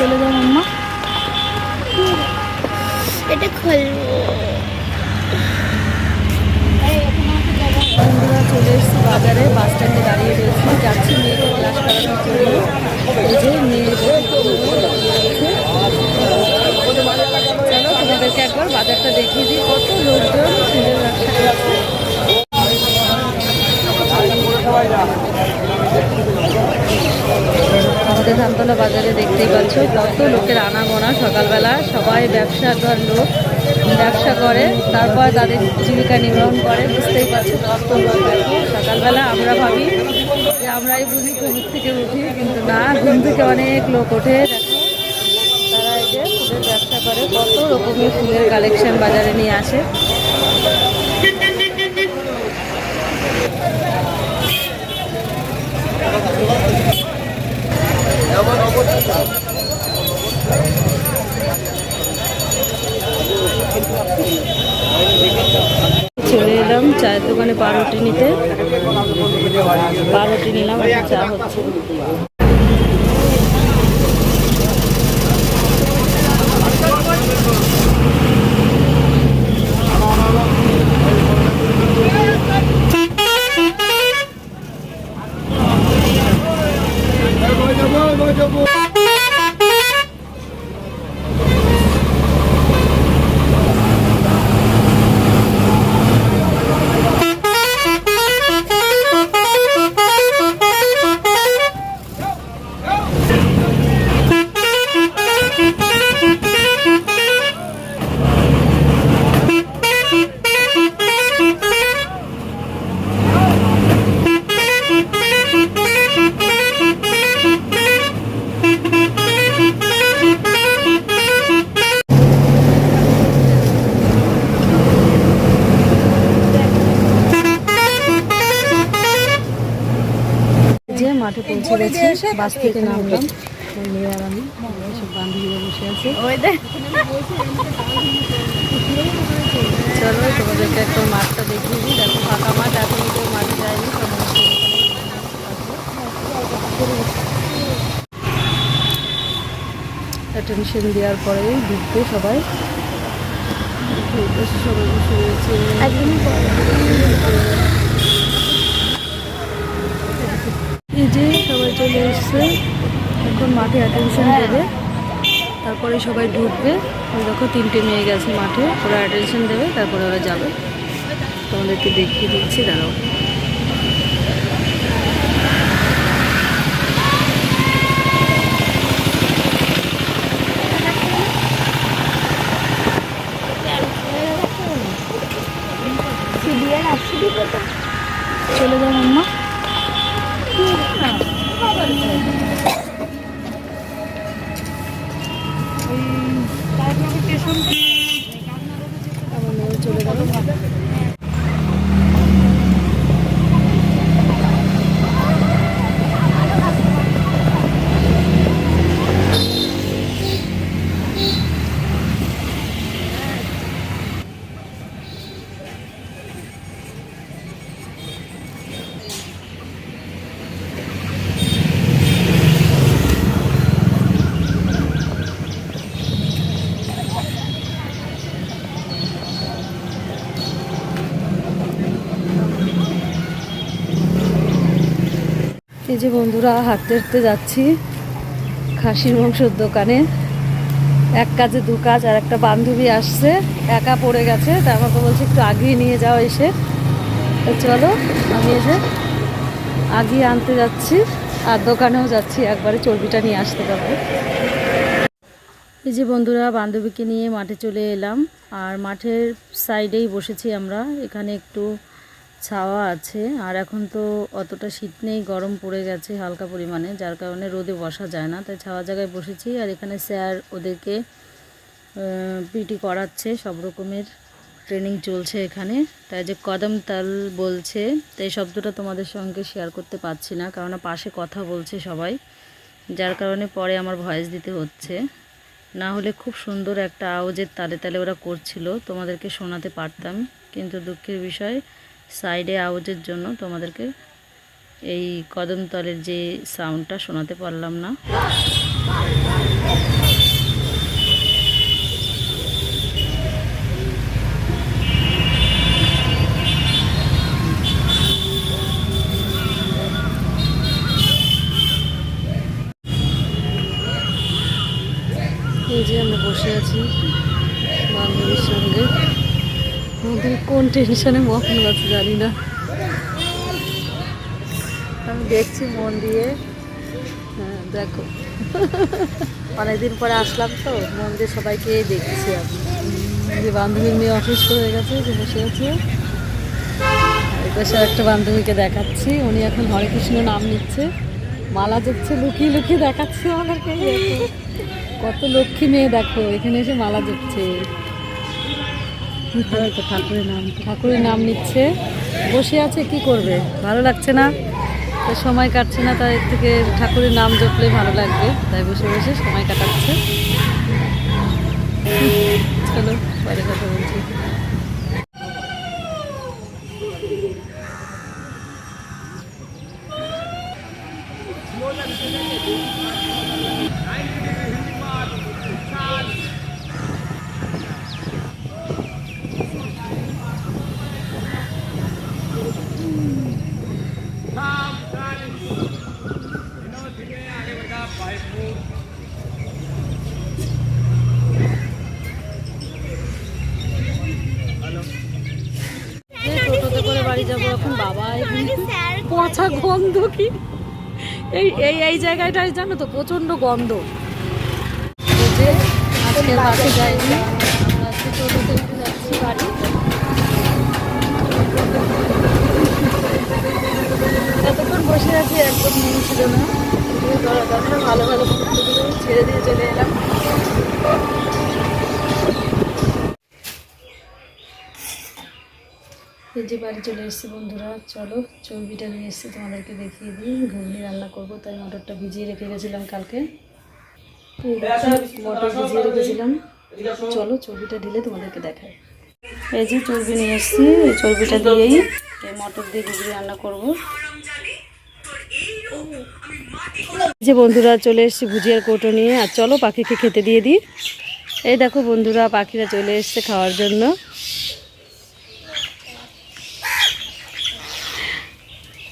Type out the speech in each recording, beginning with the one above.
চলে যাও মাম্মা। এটা খুলবো বন্ধুরা চলে এসেছি বাজারে বাস স্ট্যান্ডে দাঁড়িয়ে রয়েছি। যাচ্ছি মেয়েকে ক্লাস করানোর জন্য। এই যে মেয়ে চলো তোমাদেরকে একবার বাজারটা দেখিয়ে দিই। কত লোকজন ফুলের ব্যবসা করছে আমাদের ধানতলা বাজারে দেখতেই পাচ্ছ, কত লোকের আনাগোনা সকালবেলা। সবাই ব্যবসার লোক, ব্যবসা করে, তারপর তাদের জীবিকা নির্বাহন করে, বুঝতেই পারছ কত লোক সকালবেলা আমরা ভাবি যে আমরাই বুঝি ঘুম থেকে উঠি, কিন্তু না, ঘুম থেকে অনেক লোক ওঠে, দেখো। তারা এই যে ফুলের ব্যবসা করে, কত রকমের ফুলের কালেকশন বাজারে নিয়ে আসে। চলে এলাম চায়ের দোকানে পাউরুটি নিতে। পাউরুটি নিলাম চা হচ্ছে। পৌঁছে গেছি বাস থেকে নামলাম ওই মেয়ে আর আমি সব বান্ধবীরা বসে আছে। চলো তোমাদেরকে একটা মাঠটা দেখিয়ে দিই। দেখো ফাঁকা মাঠ এখন কেউ মাঠে যায়নি অ্যাটেনশন দেওয়ার পরেই ঢুকবে সবাই। সবাই বসে রয়েছে একদমই এই যে সবাই চলে এসছে। এখন মাঠে অ্যাটেনশন দেবে। তারপরে সবাই ঢুকবে। ওই দেখো তিনটে মেয়ে গেছে মাঠে। ওরা অ্যাটেনশন দেবে তারপরে ওরা যাবে। তোমাদেরকে দেখিয়ে দিচ্ছি দাঁড়াও। চলে যাও মাম্মা। যে বন্ধুরা, হাঁটতে হাঁটতে যাচ্ছি। খাসির মাংসর দোকানে। এক কাজে দু কাজ, আর একটা বান্ধবী আসছে, একা পড়ে গেছে তার আমাকে বলছে একটু আগিয়ে নিয়ে যাও এসে। তো চলো, আমি এসে আগিয়ে আনতে যাচ্ছি, আর দোকানেও যাচ্ছি, একবারে চর্বিটা নিয়ে আসতে পারব এই যে বন্ধুরা, বান্ধবীকে নিয়ে মাঠে চলে এলাম, আর মাঠের সাইডেই বসেছি আমরা, এখানে একটু ছাওয়া আছে, আর এখন তো অতটা শীত নেই, গরম পড়ে গেছে হালকা পরিমাণে, যার কারণে রোদে বসা যায় না। তাই ছাওয়া জায়গায় বসেছি, আর এখানে স্যার ওদেরকে পিটি করাচ্ছে, সব রকমের ট্রেনিং চলছে এখানে। তাই যে কদম তাল বলছে, তাই শব্দটা তোমাদের সঙ্গে শেয়ার করতে পারছি না কারণ পাশে কথা বলছে সবাই, যার কারণে পরে আমার ভয়েস দিতে হচ্ছে। না হলে খুব সুন্দর একটা আওয়াজের তালে তালে ওরা করছিল, তোমাদেরকে শোনাতে পারতাম, কিন্তু দুঃখের বিষয় সাইডে আওয়াজের জন্য তোমাদেরকে এই কদমতলের যে সাউন্ডটা শোনাতে পারলাম না। এই যে আমরা বসে আছি বান্ধবীর সঙ্গে আমাদের কোন টেনশনে মগ্ন আছে জানি না। আমি দেখছি মন দিয়ে। হ্যাঁ দেখো। অনেকদিন পরে আসলাম তো, মন দিয়ে সবাইকে দেখছি আমি। যে বান্ধবীর মেয়ে অসুস্থ হয়ে গেছে, যে বসে আছে। এই একটা বান্ধবীকে দেখাচ্ছি, উনি এখন হরে কৃষ্ণ নাম নিচ্ছে। মালা জপছে, লুকিয়ে লুকিয়ে দেখাচ্ছে আমাদেরকে। কত লক্ষ্মী মেয়ে দেখো, এখানে এসে মালা হয়তো ঠাকুরের নাম ঠাকুরের নাম নিচ্ছে। বসে আছে, কি করবে? ভালো লাগছে না? তো সময় কাটছে না, তাই থেকে ঠাকুরের নাম জপলে ভালো লাগবে। তাই বসে বসে সময় কাটাচ্ছে। চলো পরে কথা বলছি। গন্ধ কি? এই এই এই জায়গাটায় জানো তো প্রচণ্ড গন্ধ। যে আজকে বাসে যাইনি যাচ্ছি বাড়ি। এতক্ষণ বসে আছি, একদম মন ছিল না। এই ভালো ভালো ছেড়ে দিয়ে চলে এলাম। এই যে বাড়ি চলে এসেছি বন্ধুরা, চলো চর্বিটা নিয়ে এসেছি, তোমাদেরকে দেখিয়ে দিই। ঘুগনি রান্না করব, তাই মটরটা ভিজিয়ে রেখে গেছিলাম কালকে। মটর ভিজিয়ে রেখেছিলাম। চলো চর্বিটা ঢেলে তোমাদেরকে দেখাই। এই যে চর্বি নিয়ে এসেছি, এই চর্বিটা দিয়েই এই মটর দিয়ে ঘুগনি রান্না করব। যে বন্ধুরা, চলে এসেছি ভুজিয়ার কৌটো নিয়ে, আর চলো পাখিকে খেতে দিয়ে দিই। এই দেখো বন্ধুরা, পাখিরা চলে এসছে খাওয়ার জন্য।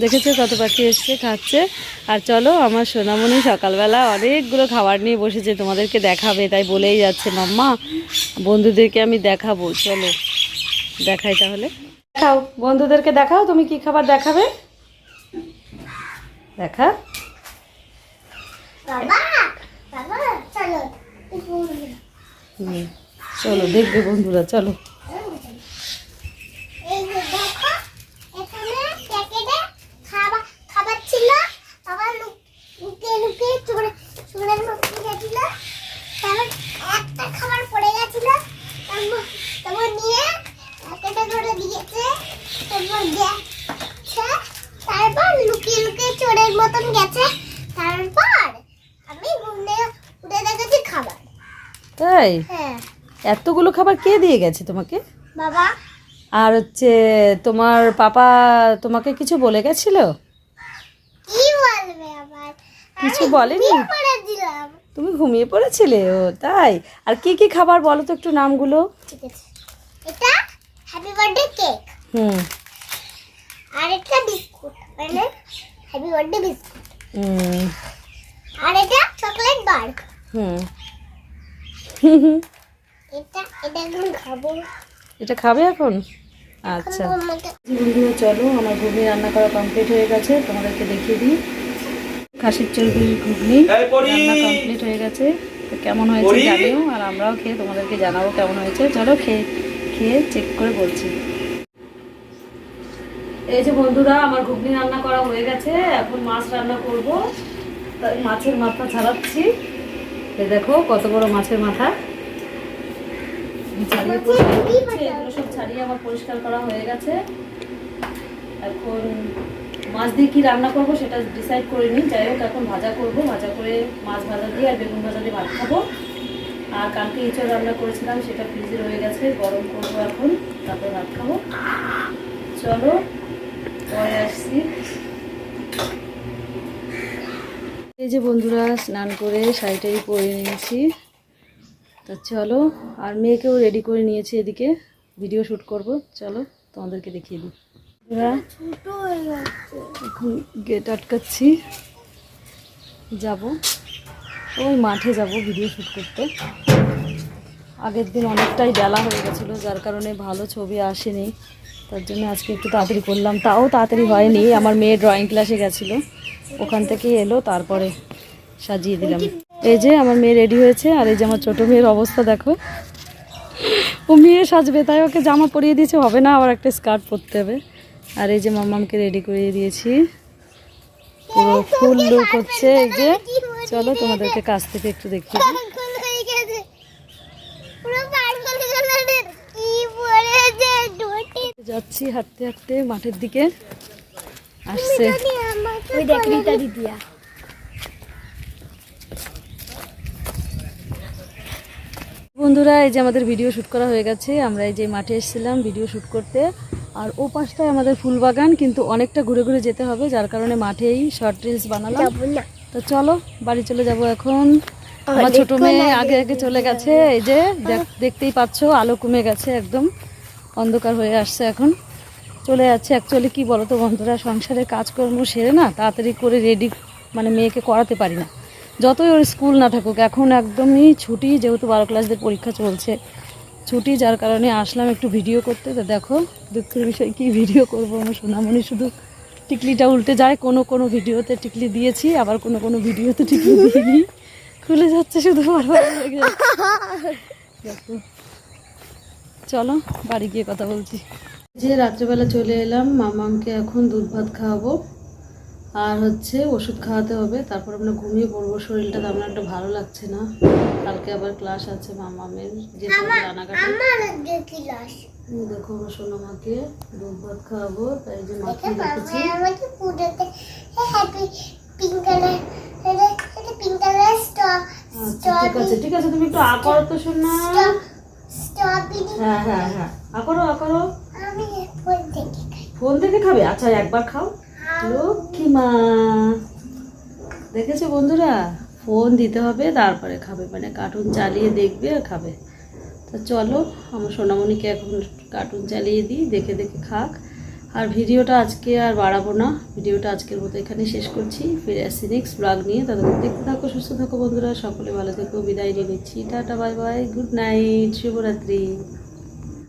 দেখেছ কত পাখি এসছে খাচ্ছে। আর চলো আমার সোনামণি সকালবেলা অনেকগুলো খাবার নিয়ে বসেছে তোমাদেরকে দেখাবে তাই বলেই যাচ্ছে মাম্মা বন্ধুদেরকে আমি দেখাবো চলো দেখাই তাহলে। দেখাও বন্ধুদেরকে দেখাও তুমি কি খাবার দেখাবে? দেখা। চলো দেখবে বন্ধুরা চলো এই যে দেখো এখানে প্যাকেটে খাবার খাবার ছিল আবার লুকিয়ে লুকিয়ে চোরে চোরের মধ্যে গেছিল তারপর একটা খাবার পড়ে গেছিল তারপর তারপর নিয়ে প্যাকেটে করে দিয়েছে তারপর গেছে তারপর লুকিয়ে চোরের মতন গেছে। তারপর আমি ঘুমে উঠে দেখেছি খাবার। তাই? হ্যাঁ। এতগুলো খাবার কে দিয়ে গেছে তোমাকে? বাবা। আর হচ্ছে তোমার পাপা তোমাকে কিছু বলে গেছিল? কি বলবে আবার? কিছু বলেনি? তুমি ঘুমিয়ে পড়েছিলে? ও তাই? আর কি কি খাবার বলো তো একটু নামগুলো? ঠিক আছে। এটা হ্যাপি বার্থডে কেক হুম। আর এটা বিস্কুট। মানে হ্যাপি বার্থডে বিস্কুট হুম আর এটা চকলেট বার হুম এটা এটা এখন খাব এটা খাবে এখন? আচ্ছা। বন্ধুরা চলো আমার ঘুগনি রান্না করা কমপ্লিট হয়ে গেছে। তোমাদেরকে দেখিয়ে দিই। খাসির চর্বির ঘুগনি রান্না কমপ্লিট হয়ে গেছে। তো কেমন হয়েছে জানিও আর আমরাও খেয়ে তোমাদেরকে জানাব কেমন হয়েছে। চলো খেয়ে খেয়ে চেক করে বলছি। এই যে বন্ধুরা আমার ঘুগনি রান্না করা হয়ে গেছে। এখন মাছ রান্না করব। তাই মাছের মাথা ছাড়াচ্ছি। এই দেখো কত বড় মাছের মাথা। ছাড়িয়ে এগুলো সব ছাড়িয়ে আমার পরিষ্কার করা হয়ে গেছে। এখন মাছ দিয়ে কি রান্না করব সেটা ডিসাইড করিনি যাই হোক এখন ভাজা করব। ভাজা করে মাছ ভাজা দিয়ে আর বেগুন ভাজা দিয়ে ভাত খাব। আর কালকে ইঁচড় রান্না করেছিলাম সেটা ফ্রিজে রয়ে গেছে। গরম করব এখন তারপর ভাত খাব। চলো পরে আসছি। এই যে বন্ধুরা, স্নান করে শাড়িটাই পরে নিয়েছি। তা চলো, আর মেয়েকেও রেডি করে নিয়েছি এদিকে। ভিডিও শ্যুট করব। চলো, তোমাদেরকে দেখিয়ে দিই। এখন গেট আটকাচ্ছি। যাব। ওই মাঠে যাব ভিডিও শ্যুট করতে। আগের দিন অনেকটাই বেলা হয়ে গেছিল, যার কারণে ভালো ছবি আসেনি। তার জন্য আজকে একটু তাড়াতাড়ি করলাম। তাও তাড়াতাড়ি হয়নি, আমার মেয়ে ড্রয়িং ক্লাসে গেছিল। ওখান থেকে এলো, তারপরে সাজিয়ে দিলাম। এই যে আমার মেয়ে রেডি হয়েছে, আর এই যে আমার ছোটো মেয়ের অবস্থা দেখো। ও মেয়ে সাজবে, তাই ওকে জামা পরিয়ে দিয়েছে, হবে না, আবার একটা স্কার্ট পরতে হবে। আর এই যে মামামকে রেডি করিয়ে দিয়েছি। পুরো ফুল লুক হচ্ছে। এই যে, চলো তোমাদেরকে কাছ থেকে একটু দেখিয়ে দিই পাগল হয়ে গেছে পুরো পাগল কালারের কি পড়েছে ডোটি যাচ্ছি হাঁটতে হাঁটতে মাঠের দিকে। আসছে। ওই দেখ রিতা দিদিয়া। বন্ধুরা এই যে আমাদের ভিডিও শ্যুট করা হয়ে গেছে। আমরা এই যে মাঠে এসেছিলাম ভিডিও শ্যুট করতে। আর ও পাশটায় আমাদের ফুল বাগান কিন্তু অনেকটা ঘুরে ঘুরে যেতে হবে যার কারণে মাঠেই শর্ট রিলস বানালাম। তো চলো বাড়ি চলে যাব এখন। আমার ছোট মেয়ে আগে আগে চলে গেছে এই যে দেখ- দেখতেই পাচ্ছো আলো কমে গেছে একদম। অন্ধকার হয়ে আসছে এখন। চলে যাচ্ছে অ্যাকচুয়ালি কি বলো তো বন্ধুরা? সংসারের কাজকর্ম সেরে না তাড়াতাড়ি করে রেডি মানে মেয়েকে করাতে পারি না। যতই ওর স্কুল না থাকুক, এখন একদমই ছুটি যেহেতু বারো ক্লাসদের পরীক্ষা চলছে। ছুটি যার কারণে আসলাম একটু ভিডিও করতে। তো দেখো, দুঃখের বিষয় কি ভিডিও করব আমার? সোনামণি শুধু টিকলিটা উল্টে যায়। কোনো কোনো ভিডিওতে টিকলি দিয়েছি, আবার কোনো কোনো ভিডিওতে টিকলি দিইনি। খুলে যাচ্ছে শুধু বারবার। দেখো। চলো বাড়ি গিয়ে কথা বলছি। যে রাত্রেবেলা চলে এলাম মামাকে এখন দুধ ভাত খাওয়াবো আর হচ্ছে ওষুধ খাওয়াতে হবে। তারপর আমরা ঘুমিয়ে পড়ব শরীরটা তেমন একটা ভালো লাগছে না। কালকে আবার ক্লাস আছে মামামের যে আমার দেখো আমার সোনামাকে দুধ ভাত খাওয়াবো তাই যে রেখেছি আচ্ছা ঠিক আছে ঠিক আছে তুমি একটু আ করো তো শোনা হ্যাঁ হ্যাঁ হ্যাঁ। আ করো আ করো। ফোন থেকে খাবে? আচ্ছা একবার খাও। লক্ষ্মী মা। দেখেছ বন্ধুরা? ফোন দিতে হবে তারপরে খাবে। মানে কার্টুন চালিয়ে দেখবে আর খাবে। তো চলো আমার সোনামণিকে এখন কার্টুন চালিয়ে দিই দেখে দেখে খাক। আর ভিডিওটা আজকে আর বাড়াবো না। ভিডিওটা আজকের মতো এখানে শেষ করছি। ফিরে আসছি নেক্সট ব্লগ নিয়ে। তাদের দেখতে থাকো, সুস্থ থাকো বন্ধুরা। সকলে ভালো থেকো। বিদায় নিয়ে নিচ্ছি। Tata, bye bye. Good night. শুভরাত্রি।